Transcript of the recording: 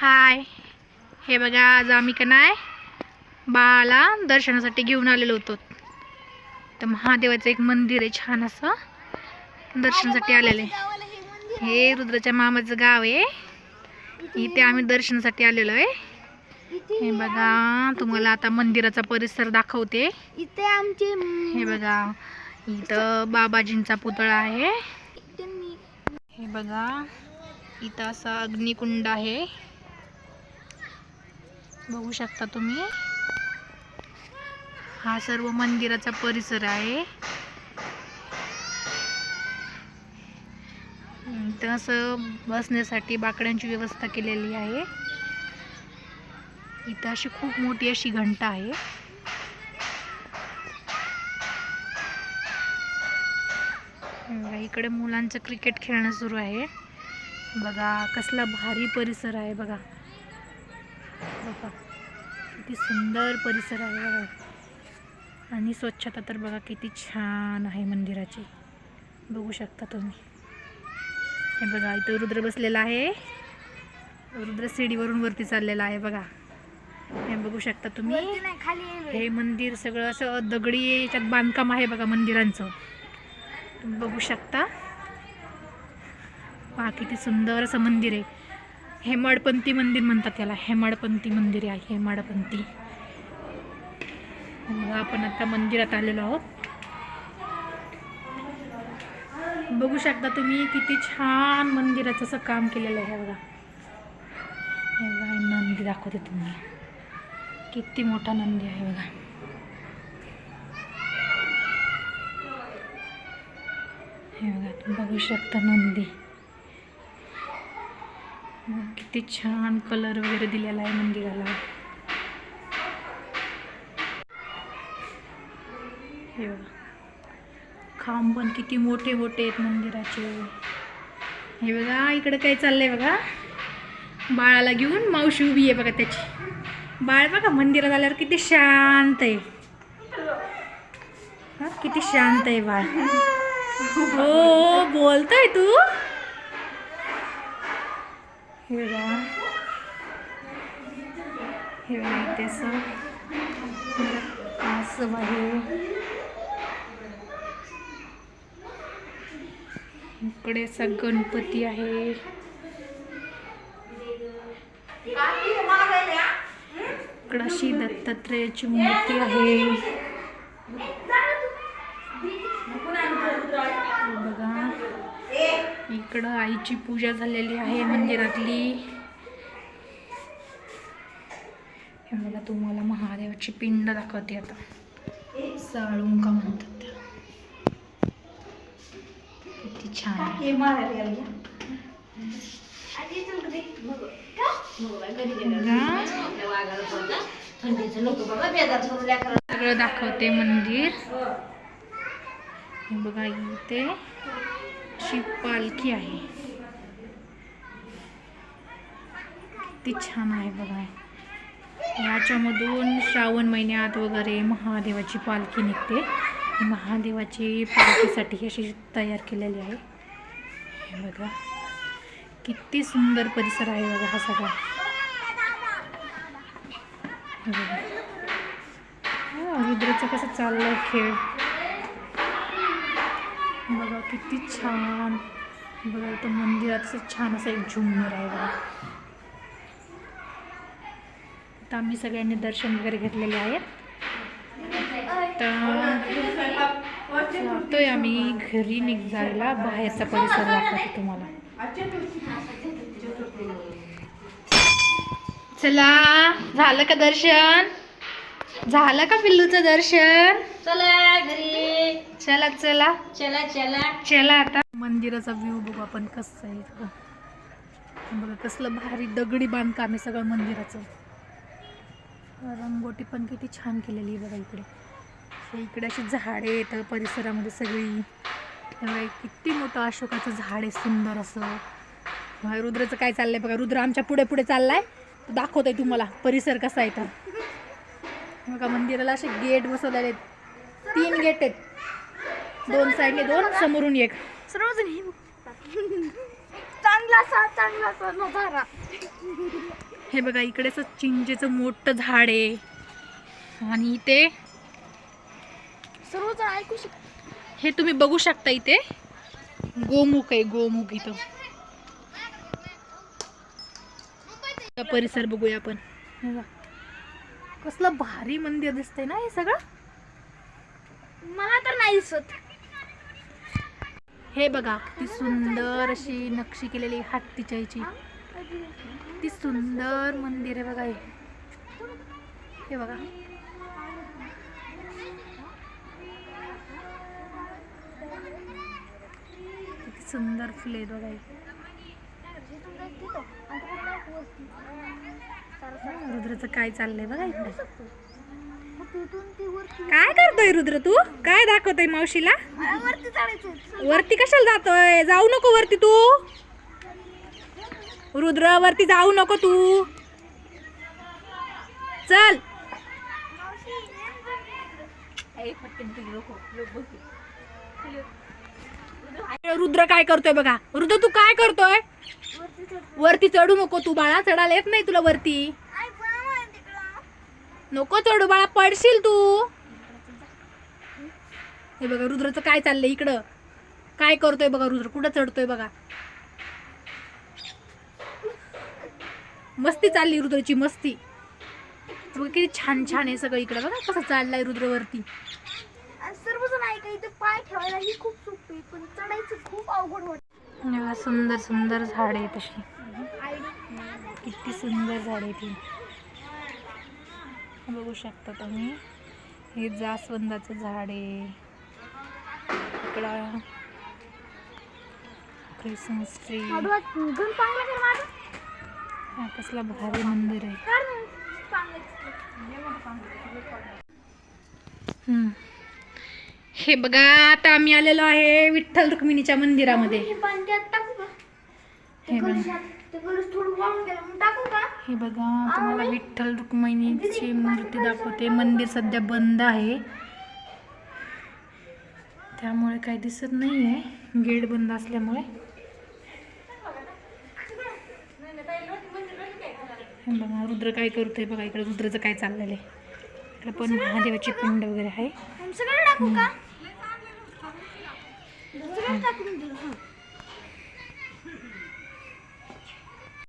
हाय. हे बघा आज आम्ही का नाही बाळाला दर्शनासाठी घेऊन आलेलो होतो. तर महादेवाचं एक मंदिर आहे छान असं. दर्शनासाठी आलेले. हे रुद्राच्या मामाचं गाव आहे. इथे आम्ही दर्शनासाठी आलेलो आहे. हे बघा तुम्हाला आता मंदिराचा परिसर दाखवते. इथे आमचे हे बघा इथं बाबाजींचा पुतळा आहे. हे बघा इथं असा अग्निकुंड आहे. बघू शकता तुम्ही. हा सर्व मंदिराचा परिसर आहे. तसं बसण्यासाठी बाकड्यांची व्यवस्था केलेली आहे. इथं अशी खूप मोठी अशी घंटा आहे. इकडे मुलांचं क्रिकेट खेळणं सुरू आहे. बघा कसला भारी परिसर आहे बघा. बघा किती सुंदर परिसर आहे बघा. आणि स्वच्छता तर बघा किती छान आहे मंदिराची. बघू शकता तुम्ही. हे बघा इथं रुद्र बसलेला आहे. रुद्र सीडीवरून वरती चाललेला आहे बघा. हे बघू शकता तुम्ही. हे मंदिर सगळं असं दगडी याच्यात बांधकाम आहे बघा मंदिरांचं. तुम्ही बघू शकता. पहा किती सुंदर असं मंदिर आहे. हेमाडपंथी मंदिर म्हणतात त्याला. हेमाडपंथी मंदिर आहे हेमाडपंथी. बघा, आपण आता मंदिरात आलेलो आहोत. बघू शकता तुम्ही किती छान मंदिराचं असं काम केलेलं आहे बघा. हे बघा नंदी दाखवते तुम्ही किती मोठा नंदी आहे बघा. हे बघा तुम्ही बघू शकता नंदी. किती छान कलर वगैरे दिलेला आहे मंदिराला. हे बघा. खांब पण किती मोठे मोठे आहेत मंदिराचे. हे बघा इकडे काय चाललंय बघा. बाळाला घेऊन मावशी उभी आहे बघा त्याची. बाळ बघा मंदिरात आल्यावर किती शांत आहे. किती शांत आहे बाळ. हो बोलतोय तू. हिरवा हिरवा हे बघा इथे असं आहे इकडे असा गणपती आहे. इकडं अशी दत्तात्रेयाची मूर्ती आहे. इकडं आईची पूजा झालेली आहे मंदिरातली. हे बघा तुम्हाला महादेवाची पिंड दाखवते आता. साळुंका म्हणतात त्याला किती छान. सगळं दाखवते मंदिर. बघा इथे. अशी पालखी आहे. किती छान आहे बघा. याच्यामधून श्रावण महिन्यात वगैरे महादेवाची पालखी निघते. महादेवाची पालखीसाठी अशी तयार केलेली आहे. हे बघा. किती सुंदर परिसर आहे बघा हा सगळा. बघा. रुद्राचं कसं चाललं खेळ. किती छान. बघा इथं मंदिरात असं छान असं एक झुंबर आहे बघा. तर आम्ही सगळ्यांनी दर्शन वगैरे घेतलेले आहेत. तर जातोय आम्ही घरी निघायला बाहेरचा परिसर दाखवतो तुम्हाला. चला झालं का दर्शन? झालं का पिल्लूचं दर्शन? चला घरी. चला चला. चला चला. चला आता. मंदिराचा व्ह्यू बघू आपण कसं आहे. बघा कसलं भारी दगडी बांधकाम आहे सगळं मंदिराचं. रंगोटी पण किती छान केलेली आहे बघा इकडे. हे इकडे अशी झाडे आहेत परिसरामध्ये सगळी. किती मोठं अशोकाचं झाड आहे सुंदर असं. रुद्राचं काय चाललंय बघा? रुद्र आमच्या पुढे पुढे चाललाय. तो दाखवतोय तुम्हाला परिसर कसा आहे तर बघा मंदिराला असे गेट बसवलेले आहेत. तीन गेट आहेत. दोन साईडने दोन समोरून एक. सर्वजण हे चांगला सा चांगला सा नजारा. हे बघा इकडे असं चिंचेचं मोठं झाड आहे. आणि इथे सर्वजण ऐकू शकतो हे तुम्ही बघू शकता इथे. गोमुख आहे गोमुख इथं. परिसर बघूया आपण. बघा. कसलं भारी मंदिर दिसतंय ना हे सगळं? मला तर नाही दिसत. हे बघा ती सुंदर अशी नक्षी केलेली हत्तीच्या याची ती सुंदर मंदिर आहे बघा हे. हे बघा. किती सुंदर फुले बघा हे. रुद्रचं काय चाललंय बघा इकडे. काय करतोय रुद्र तू? काय दाखवतोय मावशीला? वरती चढायचं वरती कशाला जातोय? जाऊ नको वरती तू. रुद्र वरती जाऊ नको तू. चल. रुद्र काय करतोय बघा. रुद्र तू काय करतोय? वरती चढू नको तू बाळा चढायला येत नाही तुला वरती. नको चढू बाळा पडशील तू. हे बघा रुद्रचं काय चाललंय इकडं? काय करतोय बघा रुद्र कुठं चढतोय बघा? मस्ती चालली रुद्रची मस्ती. बघा किती छान छान आहे सगळं इकडं. बघा कसं चाललंय रुद्र वरती. सर्वजण ऐका इथे पाय ठेवायला? ही खूप सोपी आहे, पण चढायचं खूप अवघड होत. बघा, सुंदर सुंदर झाड आहे तशी किती सुंदर झाड आहे ती बघू शकता तुम्ही. हे जास्वंदाचं झाड आहे. इकडं क्रिसमस ट्री. हा कसला भारी मंदिर आहे. हे बघा आता आम्ही आलेलो आहे विठ्ठल रुक्मिणीच्या मंदिरामध्ये. हे हे बघा. हे बघा तुम्हाला विठ्ठल रुक्मिणीची मूर्ती दाखवते. मंदिर सध्या बंद आहे. त्यामुळे काही दिसत नाही आहे गेट बंद असल्यामुळे. हे बघा रुद्र काय करतोय बघा इकडे रुद्रचं काय चाललेलं आहे. इकडे पण महादेवाची पिंड वगैरे आहे. 再不给你这